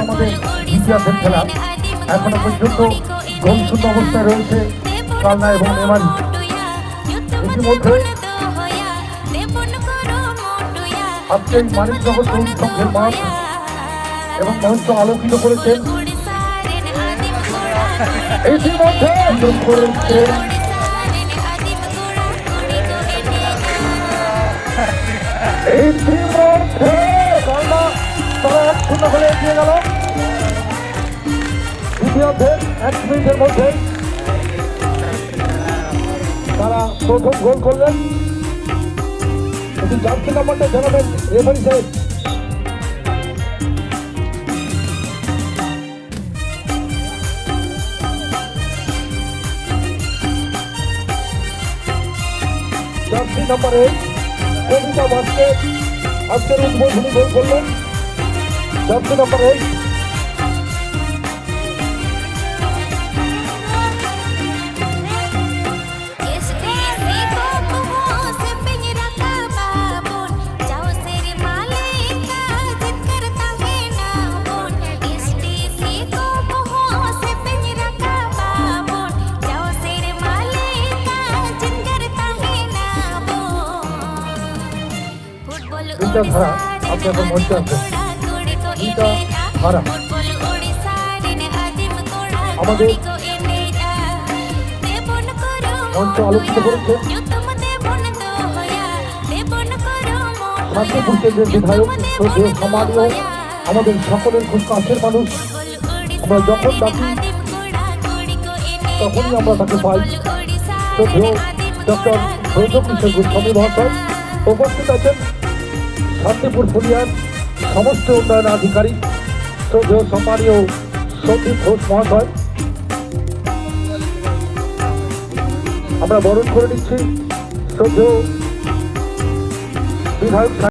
আমাদের ইতিহাসের খেলা এখনও পর্যন্ত গোল অবস্থায় রয়েছে কালনা এবং ইতিমধ্যে আজকে এই মানিকনগর তরুণ সংঘের এবং মঞ্চ আলোকিত করেছেন। করেছে ইতিমধ্যে শূন্য হলে এগিয়ে গেল। দ্বিতীয়ার্ধে এক মিনিটের মধ্যে তারা প্রথম গোল করলেন। একটু জার্সি নাম্বারটা জানাবেন রেফারি সাহেব। জার্সি নাম্বারে কবিতা বাসকে আজকের উদ্বোধনী গোল করলেন। জার্সি নাম্বার এইট দুইটা ধারা আপনি এখন দুইটা ধারা। আমাদের মঞ্চ আলোকিত করেছে। শান্তিপুর কেন্দ্রের বিধায়ক সম্মানীয় আমাদের সকলের খুব কাছের মানুষ। আমরা যখন ডাকি, তখনই আমরা তাকে পাই। ডক্টর কিশোর গোস্বামী মহাশয় উপস্থিত আছেন শান্তিপুর ফুলিয়ার সমস্ত উন্নয়ন আধিকারিক শ্রদ্ধেয় সম্মানীয় সন্দীপ ঘোষ মহাশয় আমরা বরণ করে নিচ্ছি শ্রদ্ধেয় বিধায়ক